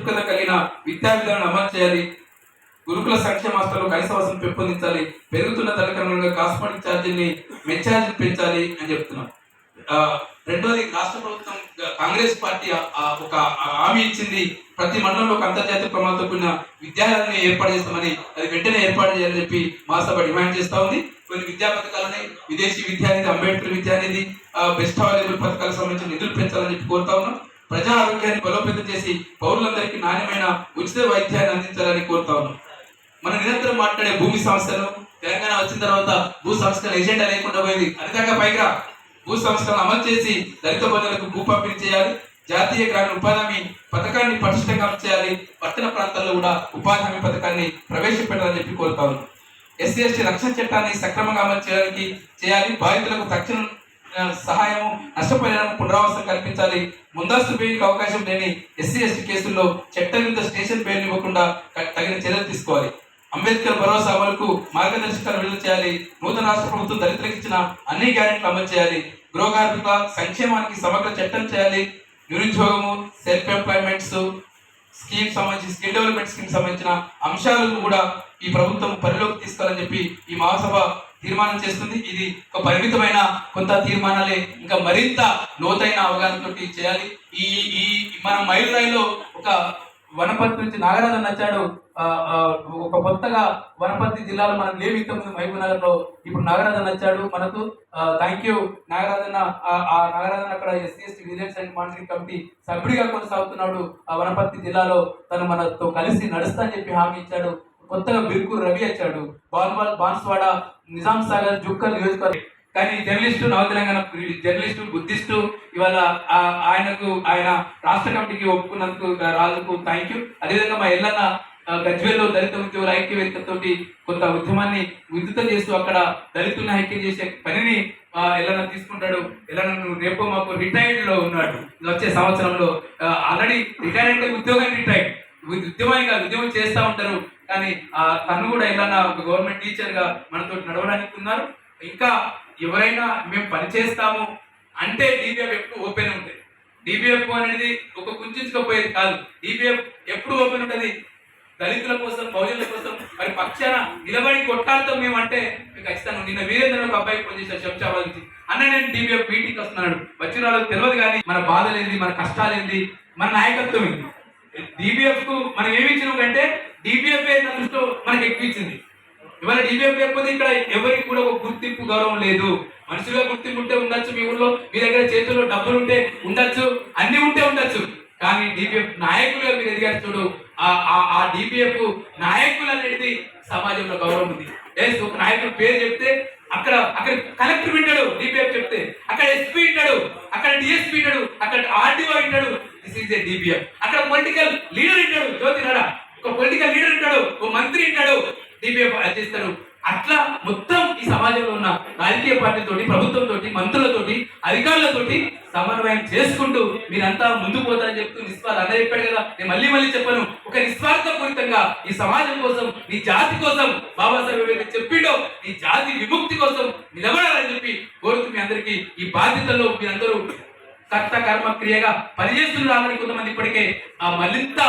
కలిగిన విద్యా విధానం అమలు చేయాలి. గురుకుల సంక్షేమ హాస్టల్లో పెంపొందించాలి. పెరుగుతున్న తలకరణంగా కాస్మెటిక్ ఛార్జీని మెచ్చార్జీలు పెంచాలి అని చెప్తున్నాం. ఆ, రెండోది రాష్ట్ర ప్రభుత్వం కాంగ్రెస్ పార్టీ ఒక హామీ ఇచ్చింది. ప్రతి మండలంలో ఒక అంతర్జాతీయ ప్రమాణాలతో కూడిన విద్యాలయాన్ని ఏర్పాటు చేస్తామని అది వెంటనే ఏర్పాటు చేయాలని చెప్పి మా సభ డిమాండ్ చేస్తా ఉంది. కొన్ని విద్యా పథకాలని విదేశీ విద్యానిధి అంబేద్కర్ విద్యానిధి బెస్ట్ అవైలబుల్ పథకాలకు సంబంధించిన నిధులు పెంచాలని చెప్పి కోరుతా ఉన్నాం. ప్రజా ఆరోగ్యాన్ని బలోపేతం చేసి పౌరులందరికీ నాణ్యమైన ఉచిత వైద్యాన్ని అందించాలని కోరుతా ఉన్నాం. మనం నిరంతరం మాట్లాడే భూమి సమస్యలు తెలంగాణ వచ్చిన తర్వాత భూ సంస్కరణ ఎజెండా లేకుండా పోయింది. అదిదాకా పైగా భూ సంస్కరణ అమలు చేసి దళిత బంధువులకు భూ పంపిణీ చేయాలి. జాతీయ గ్రామీణ ఉపాధి హామీ పథకాన్ని పటిష్టంగా అమలు చేయాలి. పట్టణ ప్రాంతాల్లో కూడా ఉపాధి హామీ పథకాన్ని ప్రవేశపెట్టాలని చెప్పి కోరుతా ఉన్నాం. ఎస్సీ ఎస్టీ రక్షణ చట్టాన్ని సక్రమంగా అమలు చేయడానికి చేయాలి. బాధితులకు తక్షణం సహాయం నష్టపోయిన పునరావాసం కల్పించాలి. ముందస్తు బెయిల్కి అవకాశం లేని ఎస్సీ ఎస్టీ కేసుల్లో చట్టవిరుద్ధ స్టేషన్ బెయిల్ ఇవ్వకుండా తగిన చర్యలు తీసుకోవాలి. అంబేద్కర్ భరోసా అమలుకు మార్గదర్శకాలు విడుదల చేయాలి. నూతన రాష్ట్ర ప్రభుత్వం దళితులకు ఇచ్చిన అన్ని గ్యారెంట్లు అమలు చేయాలి. గృహ కార్మికుల సంక్షేమానికి సమగ్ర చట్టం చేయాలి. నిరుద్యోగము సెల్ఫ్ ఎంప్లాయ్మెంట్స్ స్కీమ్ సంబంధించి స్కిల్ డెవలప్మెంట్ స్కీమ్ సంబంధించిన అంశాలను కూడా ఈ ప్రభుత్వం పరిలోకి తీసుకోవాలని చెప్పి ఈ మహాసభ తీర్మానం చేస్తుంది. ఇది ఒక పరిమితమైన కొంత తీర్మానాలే. ఇంకా మరింత లోతైన అవగాహనతోటి చేయాలి. ఈ ఈ మన మైలురాయిలో ఒక వనపర్తి నుంచి నాగరాజన్ నచ్చాడు. ఒక కొత్తగా వనపర్తి జిల్లాలో మనం లేవు ఇంతకుముందు మహబూబ్ నగర్లో ఇప్పుడు నాగరాజన్ వచ్చాడు మనకు. థ్యాంక్ యూ నాగరాజన్న. ఆ- ఆ నాగరాజన్ అక్కడ SC ST vigilance and monitoring committee సభ్యుడిగా కొనసాగుతున్నాడు. ఆ వనపర్తి జిల్లాలో తను మనతో కలిసి నడుస్తా అని చెప్పి హామీ ఇచ్చాడు. కొత్తగా బిర్కు రవి వచ్చాడు. బాన్వాల్ బాన్స్వాడ నిజాం సాగర్ జుక్కల్ నియోజకవర్గం. కానీ జర్నలిస్టు నవ తెలంగాణ జర్నలిస్టు బుద్ధిస్టు ఇవాళ ఆయనకు ఆయన రాష్ట్ర కమిటీకి ఒప్పుకున్నందుకు రాజుకు థ్యాంక్ యూ అదేవిధంగా మా ఎల్లన్న గజ్వేల్లో దళిత ఉద్యోగుల ఐక్యవేత్తతో కొంత ఉద్యమాన్ని ఉద్ధృతం చేస్తూ అక్కడ దళితుల్ని ఐక్యం చేసే పనిని ఆ, తీసుకుంటాడు. ఎల్లన్న రేపు మాకు రిటైర్డ్లో ఉన్నాడు వచ్చే సంవత్సరంలో ఆల్రెడీ రిటైర్ అంటే ఉద్యోగం రిటైర్డ్. ఉద్యమం కాదు ఉద్యమం చేస్తూ ఉంటారు. కానీ ఆ తను కూడా ఏదన్నా ఒక గవర్నమెంట్ టీచర్గా మనతో నడవడానికి ఉన్నారు. ఇంకా ఎవరైనా మేము పని చేస్తాము అంటే డిబిఎఫ్ ఎప్పుడు ఓపెన్ ఉంటుంది. డిబిఎఫ్ అనేది ఒక కుంచుకోపోయేది కాదు. డిబిఎఫ్ ఎప్పుడు ఓపెన్ ఉంటుంది? దళితుల కోసం బహుజనుల కోసం మరి పక్షాన నిలబడి కొట్టాలతో మేము అంటే మీకు ఖచ్చితంగా నిన్న వీరేంద్ర ఒక అబ్బాయి ఫోన్ చేశారు శంషాబాద్ నుంచి. అన్న నేను డిబిఎఫ్ మీటింగ్ వస్తున్నాడు వచ్చిన వాళ్ళకి తెలియదు కానీ మన బాధలేంది మన కష్టాలేంది మన నాయకత్వం ఏంది? డిబిఎఫ్కు మనం ఏమి ఇచ్చినాం కంటే డిబిఎఫ్ఏ దృష్టిలో మనకి ఎక్కువ ఇచ్చింది. ఇవాళ డిబిఎఫ్ లేకపోతే ఇక్కడ ఎవరికి కూడా ఒక గుర్తింపు గౌరవం లేదు. మనుషులుగా గుర్తింపు ఉంటే ఉండొచ్చు మీ ఊళ్ళో మీ దగ్గర చేతుల్లో డబ్బులు ఉంటే ఉండొచ్చు అన్ని ఉంటే ఉండొచ్చు. కానీ డిబిఎఫ్ నాయకులుగా మీరు ఎదిగారు చూడు ఆ- ఆ- డిబిఎఫ్ నాయకులు అనేది సమాజంలో గౌరవం ఉంది. ఎస్ ఒక నాయకుడు పేరు చెప్తే అక్కడ అక్కడ కలెక్టర్ వింటాడు డిబిఎఫ్ చెప్తే. అక్కడ ఎస్పీ వింటాడు అక్కడ డిఎస్పీ వింటాడు అక్కడ ఆర్డీఓ వింటాడు. దిస్ ఈస్ ఏ డిబిఎఫ్ అక్కడ పొలిటికల్ లీడర్ వింటాడు. జ్యోతి ఒక పొలిటికల్ లీడర్ ఉంటాడు ఒక మంత్రి ఉంటాడు డిబిఎఫ్ చేస్తాడు అట్లా మొత్తం ఈ సమాజంలో ఉన్న రాజకీయ పార్టీతోటి ప్రభుత్వంతో మంత్రులతోటి అధికారులతోటి సమన్వయం చేసుకుంటూ మీరంతా ముందుకు పోతారని చెప్తూ నిస్వార్థ అన్న చెప్పాడు కదా. నేను మళ్ళీ మళ్ళీ చెప్పాను. ఒక నిస్వార్థపూరితంగా ఈ సమాజం కోసం నీ జాతి కోసం బాబాసాహెబ్ అంబేద్కర్ చెప్పిండో నీ జాతి విముక్తి కోసం నిలబడాలని చెప్పి కోరుతూ మీ అందరికీ ఈ బాధ్యతల్లో మీరందరూ కర్త కర్మ క్రియగా పనిచేస్తున్నారు కొంతమంది ఇప్పటికే. ఆ మరింత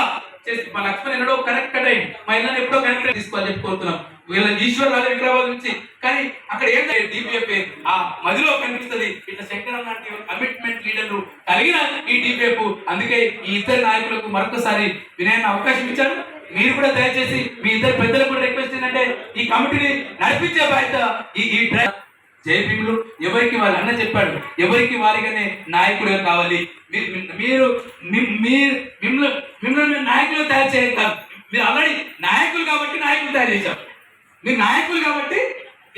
చేసి మా లక్ష్మణ్ ఎన్నడో కనెక్ట్ అయ్యి మా ఇళ్ళని ఎప్పుడో కనెక్ట్ తీసుకోవాలని చెప్పి కోరుతున్నాం. వీళ్ళ ఈశ్వర్ రాజు విగ్రహాల నుంచి. కానీ అక్కడ ఏం డిపిఎఫ్ఏ ఆ మదిలో కనిపిస్తుంది. ఇట్లా శంకరం లాంటి కమిట్మెంట్ లీడర్లు కలిగిన ఈ డిపిఎఫ్ అందుకే ఈ ఇద్దరు నాయకులకు మరొకసారి వినయన అవకాశం ఇచ్చారు. మీరు కూడా దయచేసి మీ ఇద్దరు పెద్దలకు కూడా రిక్వెస్ట్ ఏంటంటే ఈ కమిటీని నడిపించే బాధ్యత ఈ ఈ జయభీములు ఎవరికి వారి అన్న చెప్పాడు. ఎవరికి వారిగానే నాయకుడిగా కావాలి. మీరు మీ- మీరు మిమ్మల్ని మిమ్మల్ని నాయకులు తయారు చేయాలి కాదు మీరు ఆల్రెడీ నాయకులు కాబట్టి నాయకులు తయారు చేశారు మీరు నాయకులు కాబట్టి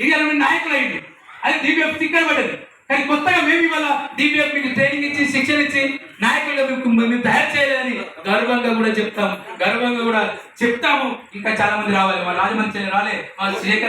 ఇవాళ మీరు నాయకులు అయింది అది డిబిఎఫ్ తిక్కడ పడ్డది. కానీ కొత్తగా మేము ఇవాళ డిబిఎఫ్ మీకు ట్రైనింగ్ ఇచ్చి శిక్షణ ఇచ్చి నాయకులుగా మీకు మేము తయారు చేయాలని గర్వంగా కూడా చెప్తాం. గర్వంగా కూడా చెప్తాము. ఇంకా చాలా మంది రావాలి. మా రాజమండ్రి రాలే. మా శేఖర్